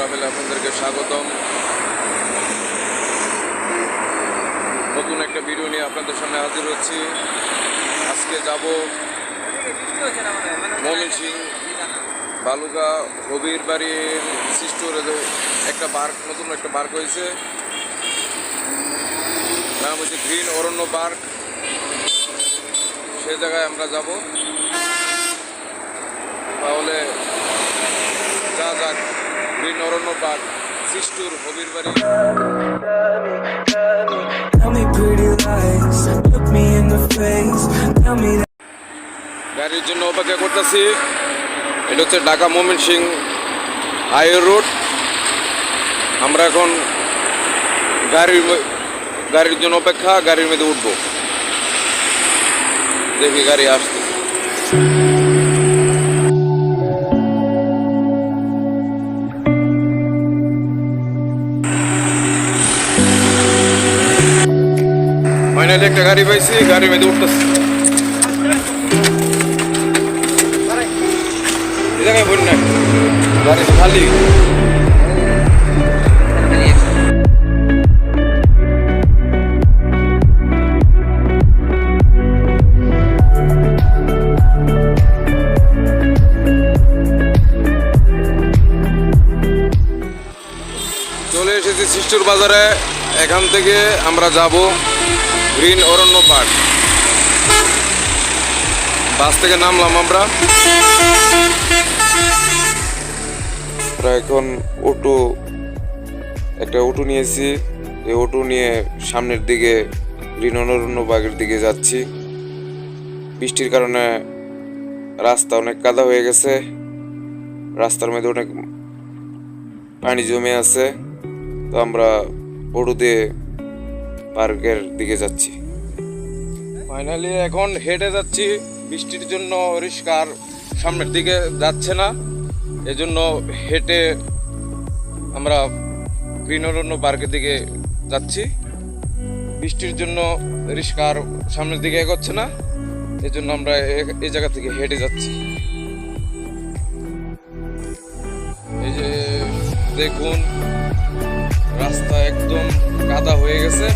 ট্রাভেলে আপনাদেরকে স্বাগতম। নতুন একটা ভিডিও নিয়ে আপনাদের সামনে হাজির হচ্ছি। আজকে যাব মমিন সিং বালুকা হবির বাড়ির সিস্টোরে একটা পার্ক, নতুন একটা পার্ক হয়েছে। নাম হচ্ছে গ্রিন অরণ্য পার্ক। সে জায়গায় আমরা যাব তাহলে যা যাক গ্রিন অরণ্য পার্ক সিস্টুর হবির বাড়ি Tell me pretty lies, look me in the face. Tell me that গাড়ির জন্য অপেক্ষা করতেছি। এটা হচ্ছে Dhaka Mymensingh highway road. আমরা এখন গাড়ির গাড়ির জন্য অপেক্ষা গাড়ির মধ্যে উঠবো। দেখি গাড়ি আসতে গাড়ি পাইছি গাড়ি মধ্যে উঠতেছি। চলে এসেছি সিস্টুর বাজারে। এখান থেকে আমরা যাব। Green Aranya park. বাস থেকে নামলাম আমরা। এখন অটো, একটা অটো নিয়েছি। এই অটো নিয়ে সামনের দিকে, গ্রিন অরণ্য পার্কের দিকে যাচ্ছি। বৃষ্টির কারণে রাস্তা অনেক কাদা হয়ে গেছে। রাস্তার মধ্যে অনেক পানি জমে আছে। তো আমরা অটো দিয়ে পার্কের দিকে যাচ্ছি। ফাইনালি এখন হেঁটে যাচ্ছি। বৃষ্টির জন্য পরিষ্কার সামনের দিকে যাচ্ছে না। এজন্য হেঁটে আমরা গ্রিন অরণ্য পার্কের দিকে যাচ্ছি। বৃষ্টির জন্য রিস্কার সামনের দিকে এগোচ্ছে না। এজন্য আমরা এই জায়গা থেকে হেঁটে যাচ্ছি। এই যে দেখুন, রাস্তা একদম কাদা হয়ে গেছে।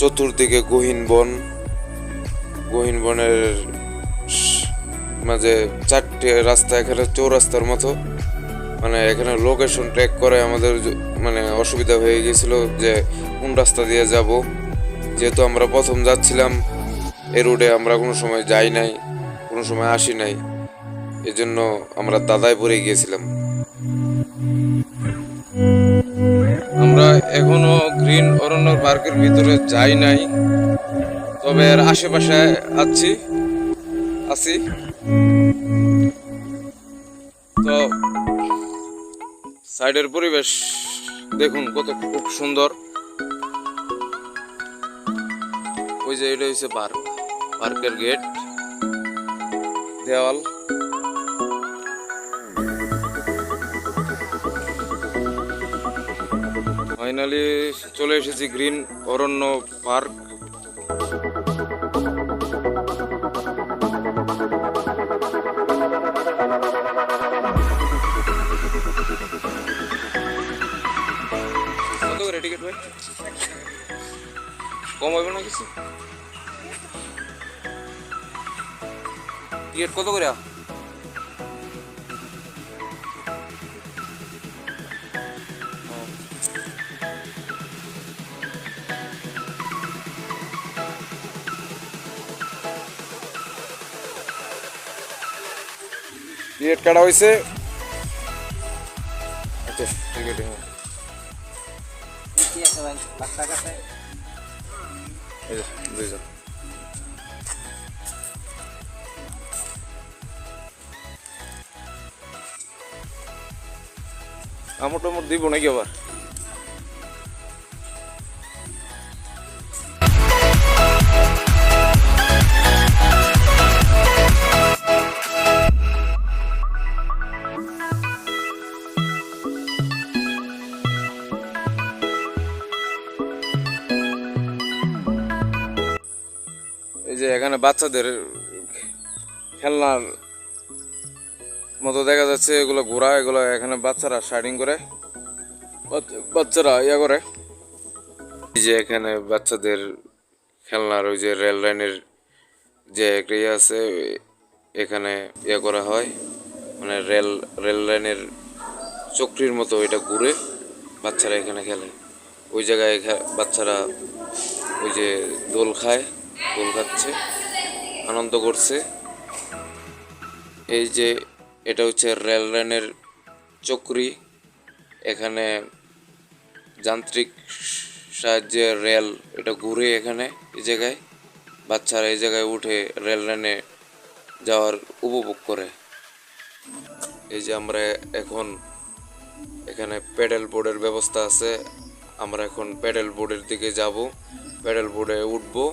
চতুর্দিকে গহীন বন। গহীন বনের মাঝে চারটে রাস্তা এখানে চৌরাস্তার মতো। মানে এখানে লোকেশন ট্র্যাক করে আমাদের মানে অসুবিধা হয়ে গেছিল যে কোন রাস্তা দিয়ে যাব। যেহেতু আমরা প্রথম যাচ্ছিলাম, এই রোডে আমরা কোনো সময় যাই নাই, কোনো সময় আসি নাই। এজন্য আমরা দাদায় পড়ে গিয়েছিলাম। আমরা এখনও গ্রিন অরণ্য পার্কের ভিতরে যাই নাই। তবে এর আশেপাশে আছি। আছি। তো সাইডের পরিবেশ দেখুন কত খুব সুন্দর। ওই যে এটা হচ্ছে পার্ক। পার্কের গেট, দেওয়াল। ফাইনালি চলে এসেছি গ্রিন অরণ্য পার্ক। টিকিট কত করে টিকিট কাটা হয়েছে আচ্ছা টিকিট হ্যাঁ এই যে, দুইজন আমার টমর দিব নাকি আবার? এই যে এখানে বাচ্চাদের খেলনার মতো দেখা যাচ্ছে এগুলো ঘোরা এগুলো এখানে বাচ্চারা শার্টিং করে। বাচ্চা- বাচ্চারা ইয়া করে। এই যে এখানে বাচ্চাদের খেলনার ওই যে রেল লাইনের যে একটা ইয়ে আছে, এখানে ইয়ে করা হয়। মানে রেল রেল লাইনের চক্রির মতো এটা ঘুরে বাচ্চারা এখানে খেলে। ওই জায়গায় বাচ্চারা ওই যে দোল খায়, দোল খাচ্ছে, আনন্দ করছে। এই যে এটা হচ্ছে রেল লাইনের চক্রি। এখানে যান্ত্রিক সাহায্যে রেল এটা ঘুরে এখানে এই জায়গায়। বাচ্চারা এই জায়গায় উঠে রেল লাইনে যাওয়ার উপভোগ করে। এই যে আমরা এখন এখানে প্যাডেল বোর্ডের ব্যবস্থা আছে। আমরা এখন প্যাডেল বোর্ডের দিকে যাব। প্যাডেল বোর্ডে উঠবো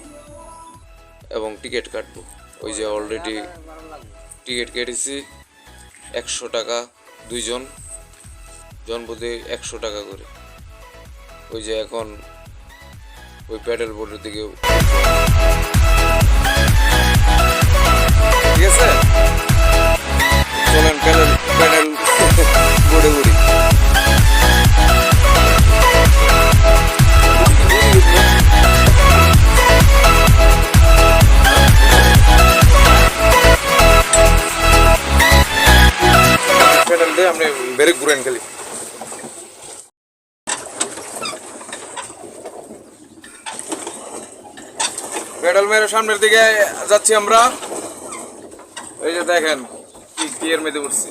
এবং টিকিট কাটবো। ওই যে অলরেডি টিকিট কেটেছি। একশো টাকা দুইজন জনপ্রতি একশো টাকা করে। ওই যে এখন ওই প্যাডেল বোর্ডের দিকে সামনের দিকে যাচ্ছি আমরা। এই যে দেখেন কি এর মধ্যে উঠছি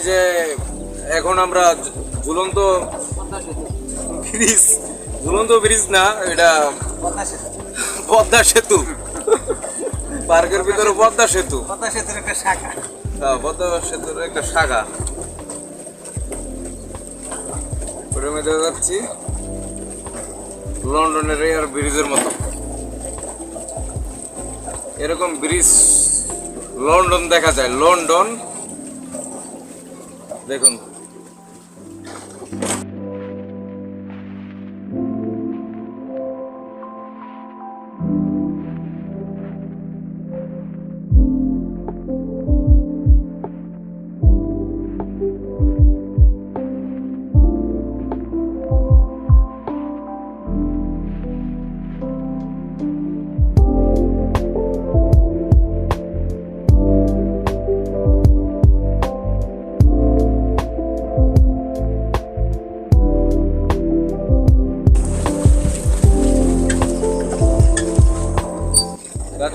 এই যে এখন আমরা ঝুলন্ত ব্রিজ ঝুলন্ত ব্রিজ না এটা পদ্মা সেতু। পার্কের ভিতরে পদ্মা সেতু। পদ্মা সেতুর একটা শাখা। পদ্মা সেতুর একটা শাখা। ওটার মধ্যে যাচ্ছি। লন্ডনের এয়ার ব্রিজের মতো। এরকম ব্রিজ লন্ডন দেখা যায়। লন্ডন দেখুন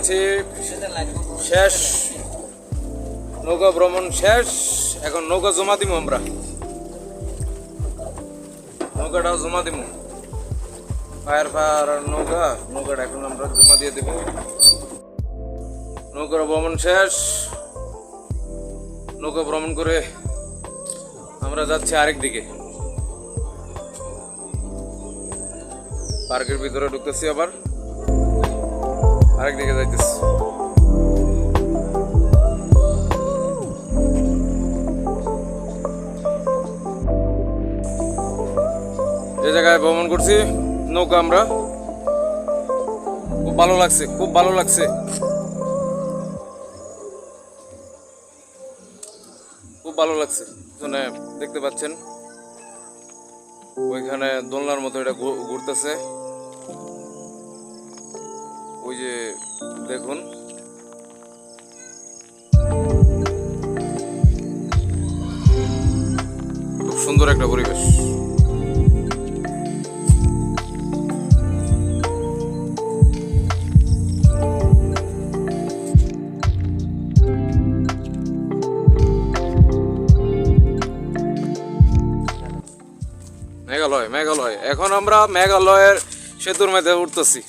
যাচ্ছি শেষ, নৌকা ভ্রমণ শেষ, এখন নৌকা জমা দিব আমরা। নৌকাটা জমা দিব ফায়ার ফায়ার নৌকা, নৌকাটা এখন আমরা জমা দিয়ে দিব। নৌকার ভ্রমণ শেষ। নৌকা ভ্রমণ করে আমরা যাচ্ছি আরেক দিকে। পার্কের ভিতরে ঢুকতেছি আবার। আরেক দিকে যাইতেছি। যে জায়গায় ভ্রমণ করছি, নৌকা আমরা। খুব ভালো লাগছে, খুব ভালো লাগছে। খুব ভালো লাগছে, পিছনে দেখতে পাচ্ছেন। ওইখানে দোলনার মতো এটা ঘুরতেছে। ওই যে দেখুন। খুব সুন্দর একটা পরিবেশ। মেঘালয় মেঘালয়। এখন আমরা মেঘালয়ের সেতুর মধ্যে উঠতেছি।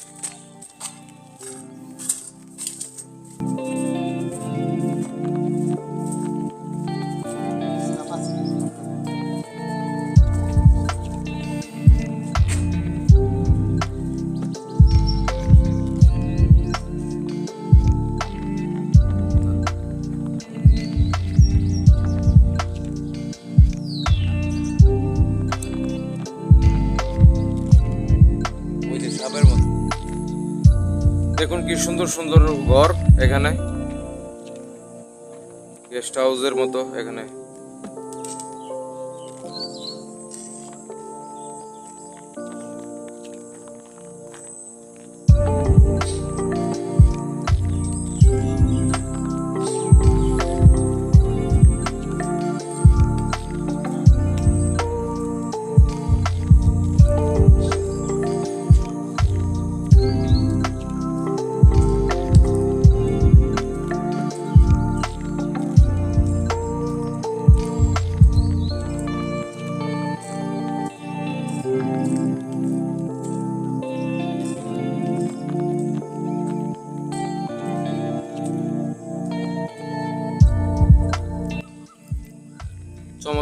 দেখুন কি সুন্দর সুন্দর ঘর এখানে। গেস্ট হাউসের মতো এখানে।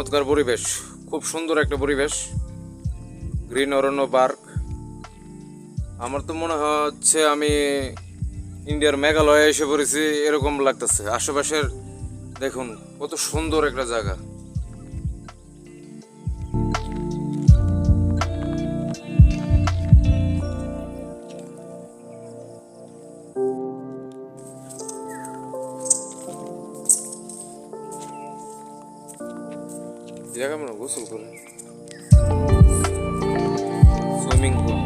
চমৎকার পরিবেশ, খুব সুন্দর একটা পরিবেশ। Green Aranya park. আমার তো মনে হচ্ছে আমি ইন্ডিয়ার মেঘালয়ে এসে পড়েছি, এরকম লাগতেছে। আশেপাশের দেখুন, কত সুন্দর একটা জায়গা। জায়গা মানে গোসল করে সুইমিং পুল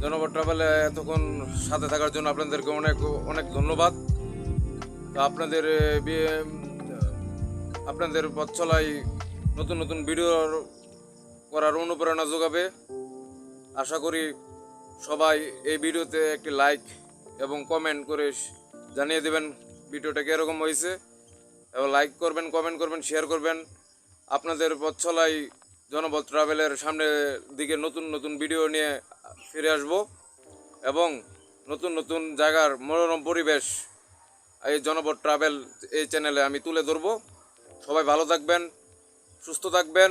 জনপদ ট্রাভেলে এতক্ষণ সাথে থাকার জন্য আপনাদেরকে অনেক অনেক ধন্যবাদ তো আপনাদের আপনাদের পথ চলাই নতুন নতুন ভিডিও করার অনুপ্রেরণা যোগাবে আশা করি সবাই এই ভিডিওতে একটি লাইক এবং কমেন্ট করে জানিয়ে দেবেন ভিডিওটা কীরকম হয়েছে। এবং লাইক করবেন কমেন্ট করবেন শেয়ার করবেন। আপনাদের পথ চলাই জনপথ ট্রাভেলের সামনের দিকে নতুন নতুন ভিডিও নিয়ে ফিরে আসব। এবং নতুন নতুন জায়গার মনোরম পরিবেশ এই জনপথ ট্রাভেল এই চ্যানেলে আমি তুলে ধরবো। সবাই ভালো থাকবেন, সুস্থ থাকবেন।